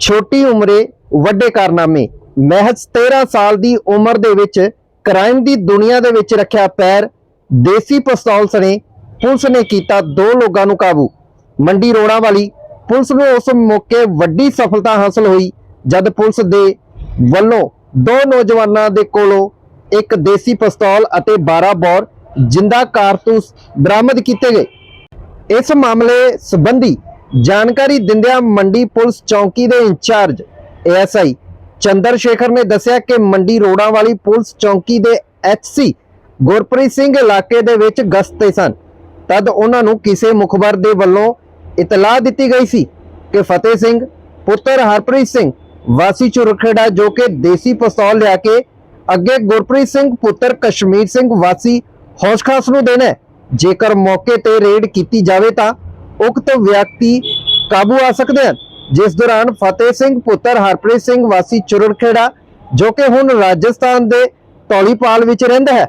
ਛੋਟੀ ਉਮਰੇ, ਵੱਡੇ ਕਾਰਨਾਮੇ। ਮਹਿਜ਼ 13 ਸਾਲ ਦੀ ਉਮਰ ਦੇ ਵਿੱਚ ਕ੍ਰਾਈਮ ਦੀ ਦੁਨੀਆ ਦੇ ਵਿੱਚ ਰੱਖਿਆ ਪੈਰ, ਦੇਸੀ ਪਿਸਤੌਲ ਸਣੇ, ਪੁਲਿਸ ਨੇ ਕੀਤਾ ਦੋ ਲੋਕਾਂ ਨੂੰ ਕਾਬੂ। ਮੰਡੀ ਰੋਣਾ ਵਾਲੀ ਪੁਲਿਸ ਨੂੰ ਉਸ ਮੌਕੇ ਵੱਡੀ ਸਫਲਤਾ ਹਾਸਲ ਹੋਈ, ਜਦ ਪੁਲਿਸ ਦੇ ਵੱਲੋਂ ਦੋ ਨੌਜਵਾਨਾਂ ਦੇ ਕੋਲੋਂ ਇੱਕ ਦੇਸੀ ਪਿਸਤੌਲ ਅਤੇ 12 ਬੋਰ ਜਿੰਦਾ ਕਾਰਤੂਸ ਬਰਾਮਦ ਕੀਤੇ ਗਏ। ਇਸ ਮਾਮਲੇ ਸੰਬੰਧੀ ਜਾਣਕਾਰੀ ਦਿੰਦਿਆਂ ਮੰਡੀ ਪੁਲਿਸ ਚੌਂਕੀ ਦੇ ਇੰਚਾਰਜ ਏਐਸਆਈ ਚੰਦਰ ਸ਼ੇਖਰ ਨੇ ਦੱਸਿਆ ਕਿ ਮੰਡੀ ਰੋੜਾ ਵਾਲੀ ਪੁਲਿਸ ਚੌਂਕੀ ਦੇ ਐਚਸੀ ਗੁਰਪ੍ਰੀਤ ਸਿੰਘ ਇਲਾਕੇ ਦੇ ਵਿੱਚ ਗਸ਼ਤ ਤੇ ਸਨ। ਤਦ ਉਹਨਾਂ ਨੂੰ ਕਿਸੇ ਮੁਖਬਰ ਦੇ ਵੱਲੋਂ ਇਤਲਾਹ ਦਿੱਤੀ ਗਈ ਸੀ ਕਿ ਫਤਿਹ ਸਿੰਘ, ਪੁੱਤਰ ਹਰਪ੍ਰੀਤ ਸਿੰਘ, ਵਾਸੀ ਚੁਰਖੇੜਾ ਜੋ ਕਿ ਦੇਸੀ ਪਿਸਤੌਲ ਲਿਆ ਕੇ ਅੱਗੇ ਗੁਰਪ੍ਰੀਤ ਸਿੰਘ, ਪੁੱਤਰ ਕਸ਼ਮੀਰ ਸਿੰਘ ਵਾਸੀ ਹੌਸ਼ਖਾਸ ਨੂੰ ਦੇਣਾ ਜੇਕਰ ਮੌਕੇ ਤੇ ਰੇਡ ਕੀਤੀ ਜਾਵੇ ਤਾਂ ਉਕਤ ਵਿਅਕਤੀ ਕਾਬੂ ਆ ਸਕਦੇ ਹਨ। ਜਿਸ ਦੌਰਾਨ ਫਤਿਹ ਸਿੰਘ ਪੁੱਤਰ ਹਰਪ੍ਰੀਤ ਸਿੰਘ ਵਾਸੀ ਚੁਰਖੇੜਾ ਜੋ ਕਿ ਹੁਣ ਰਾਜਸਥਾਨ ਦੇ ਧੌਲੀਪਾਲ ਵਿੱਚ ਰਹਿੰਦਾ ਹੈ,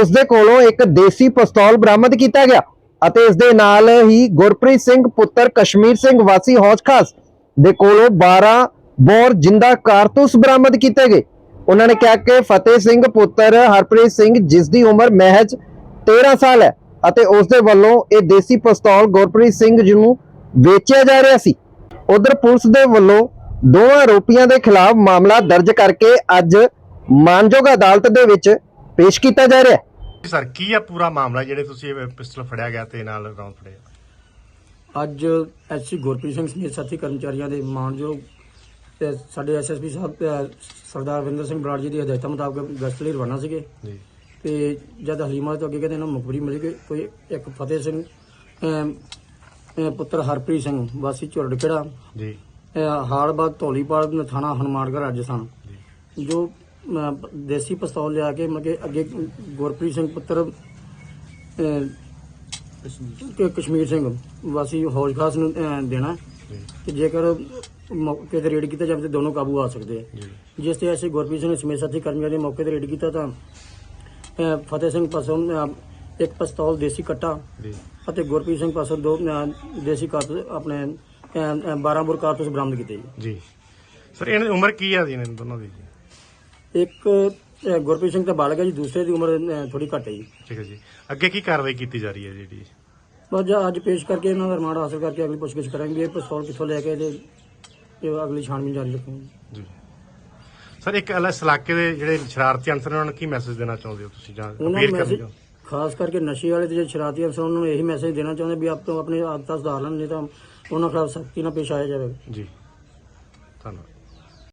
ਉਸ ਦੇ ਕੋਲੋਂ ਇੱਕ ਦੇਸੀ ਪਿਸਤੌਲ ਬਰਾਮਦ ਕੀਤਾ ਗਿਆ ਅਤੇ ਇਸ ਦੇ ਨਾਲ ਹੀ ਗੁਰਪ੍ਰੀਤ ਸਿੰਘ ਪੁੱਤਰ ਕਸ਼ਮੀਰ ਸਿੰਘ ਵਾਸੀ ਹੌਜਖਾਸ ਦੇ ਕੋਲੋਂ 12 ਬੋਰ ਜਿੰਦਾ ਕਾਰਤੂਸ ਬਰਾਮਦ ਕੀਤੇ ਗਏ। ਉਹਨਾਂ ਨੇ ਕਿਹਾ ਕਿ ਫਤਿਹ ਸਿੰਘ ਪੁੱਤਰ ਹਰਪ੍ਰੀਤ ਸਿੰਘ, ਜਿਸ ਦੀ ਉਮਰ ਮਹਿਜ 13 ਸਾਲ ਹੈ ਅਤੇ ਉਸ ਦੇ ਵੱਲੋਂ ਇਹ ਦੇਸੀ ਪਿਸਤੌਲ ਗੁਰਪ੍ਰੀਤ ਸਿੰਘ ਜੀ ਨੂੰ ਵੇਚਿਆ ਜਾ ਰਿਹਾ ਸੀ। ਉਧਰ ਪੁਲਿਸ ਦੇ ਵੱਲੋਂ ਦੋਵਾਂ ਆਰੋਪੀਆਂ ਦੇ ਖਿਲਾਫ ਮਾਮਲਾ ਦਰਜ ਕਰਕੇ ਅੱਜ ਮਾਨਯੋਗ ਅਦਾਲਤ ਦੇ ਵਿੱਚ ਪੇਸ਼ ਕੀਤਾ ਜਾ ਰਿਹਾ ਹੈ। ਸਰ ਕੀ ਆ ਪੂਰਾ ਮਾਮਲਾ ਜਿਹੜੇ ਤੁਸੀਂ ਇਹ ਪਿਸਟਲ ਫੜਿਆ ਗਿਆ ਤੇ ਨਾਲ ਰੌਂਦ ਫੜਿਆ? ਅੱਜ ਐਸਸੀ ਗੁਰਪ੍ਰੀਤ ਸਿੰਘ ਸਮੇਤ ਸਾਥੀ ਕਰਮਚਾਰੀਆਂ ਦੇ ਮਾਨਯੋਗ ਤੇ ਸਾਡੇ ਐਸਐਸਪੀ ਸਾਹਿਬ ਸਰਦਾਰ ਵਿੰਦਰ ਸਿੰਘ ਬਰਾੜ ਜੀ ਦੀ ਹਦਾਇਤਾਂ ਮੁਤਾਬਕ ਗਸ਼ਤ ਲਈ ਰਵਾਨਾ ਸੀਗੇ। ਜੀ। ਤੇ ਜਦ ਹਲੀਮਾ ਤੋਂ ਅੱਗੇ ਕਹਿੰਦੇ ਇਹਨਾਂ ਨੂੰ ਮੁਖਬਰੀ ਮਿਲ ਗਈ ਕੋਈ ਇੱਕ ਫਤਿਹ ਸਿੰਘ ਅਮ, ਅਮ, ਪੁੱਤਰ ਹਰਪ੍ਰੀਤ ਸਿੰਘ ਵਾਸੀ ਝੁਰੜਖੇੜਾ। ਜੀ। ਹਾਲਬਾਦ ਧੌਲੀਪਾਲ ਥਾਣਾ ਹਨੂਮਾਨਗੜ੍ਹ ਰਾਜਸਥਾਨ। ਜੋ। ਅਮ, ਦੇਸੀ ਪਿਸਤੌਲ ਲਿਆ ਕੇ ਮਗੇ ਅੱਗੇ ਗੁਰਪ੍ਰੀਤ ਸਿੰਘ ਪੁੱਤਰ ਅਮ, ਕਿ ਕਸ਼ਮੀਰ ਸਿੰਘ ਵਾਸੀ ਹੌਜ ਖਾਸ ਨੂੰ ਅਮ, ਦੇਣਾ। ਜੀ। ਕਿ ਜੇਕਰ ਮੌਕੇ ਤੇ ਰੇਡ ਕੀਤਾ ਜਾਵੇ ਤਾਂ ਦੋਨੋਂ ਕਾਬੂ ਆ ਸਕਦੇ ਜੀ। ਜਿਸ ਤੇ ਐਸੇ ਗੁਰਪ੍ਰੀਤ ਸਿੰਘ ਸਮੇਤ ਸਾਥੀ ਕਰਮੀਆਂ ਨੇ ਮੌਕੇ ਤੇ ਰੇਡ ਕੀਤਾ ਤਾਂ ਫਤਿਹ ਸਿੰਘ ਪਾਸੋਂ ਇੱਕ ਪਿਸਤੌਲ ਦੇਸੀ ਕੱਟਾ ਜੀ। ਅਤੇ ਗੁਰਪ੍ਰੀਤ ਸਿੰਘ ਪਾਸੋਂ ਦੋ ਦੇਸੀ ਕਾਰਤੂਸ ਆਪਣੇ ਅਹ, ਅਹ, 12 ਬੋਰ ਕਾਰਤੂਸ ਬਰਾਮਦ ਕੀਤੇ ਜੀ। ਜੀ। ਸਰ ਇਹਨਾਂ ਦੀ ਉਮਰ ਕੀ ਆ ਜੀ ਇਹਨਾਂ ਦੋਨਾਂ ਦੀ ਜੀ? ਇੱਕ ਗੁਰਪ੍ਰੀਤ ਸਿੰਘ ਤਾਂ ਬਾਲਗ ਹੈ ਜੀ ਦੂਸਰੇ ਦੀ ਉਮਰ ਥੋੜੀ ਘੱਟ ਹੈ ਜੀ। ਠੀਕ ਹੈ ਜੀ। ਅੱਗੇ ਕੀ ਕਾਰਵਾਈ ਕੀਤੀ ਜਾ ਰਹੀ ਹੈ ਜਿਹੜੀ? ਬਸ ਜੀ ਅੱਜ ਪੇਸ਼ ਕਰਕੇ ਇਹਨਾਂ ਦਾ ਰਿਮਾਂਡ ਹਾਸਲ ਕਰਕੇ ਅਗਲੀ ਪੁੱਛਗਿੱਛ ਕਰਾਂਗੇ ਇਹ ਪਿਸਤੌਲ ਕਿੱਥੋਂ ਲੈ ਕੇ ਤੇ ਇਹ ਅਗਲੀ ਛਾਣਬੀਨ ਜਾਰੀ ਰੱਖਾਂਗੇ। ਜੀ। ਸਰ ਇੱਕ ਅਲੱਗ ਇਲਾਕੇ ਦੇ ਜਿਹੜੇ ਸ਼ਰਾਰਤੀ ਅਨਸਰ ਨੇ ਉਹਨਾਂ ਨੂੰ ਕੀ ਮੈਸੇਜ ਦੇਣਾ ਚਾਹੁੰਦੇ ਹੋ ਤੁਸੀਂ? ਜਾਂ ਉਹਨਾਂ ਅਪੀਲ ਨੂੰ ਚਾਹੁੰਦੇ ਖਾਸ ਕਰਕੇ ਨਸ਼ੇ ਵਾਲੇ ਤੇ ਜਿਹੜੇ ਸ਼ਰਾਰਤੀ ਅਫਸਰ ਉਹਨਾਂ ਨੂੰ ਇਹੀ ਮੈਸੇਜ ਦੇਣਾ ਚਾਹੁੰਦੇ ਵੀ ਆਪ ਤੋਂ ਆਪਣੇ ਆਦਤਾਂ ਸੁਧਾਰ ਲੈਣ ਨਹੀਂ ਤਾਂ ਉਹਨਾਂ ਖਿਲਾਫ ਸਖਤੀ ਨਾਲ ਪੇਸ਼ ਆਇਆ ਜਾਵੇਗਾ। ਜੀ। ਧੰਨਵਾਦ।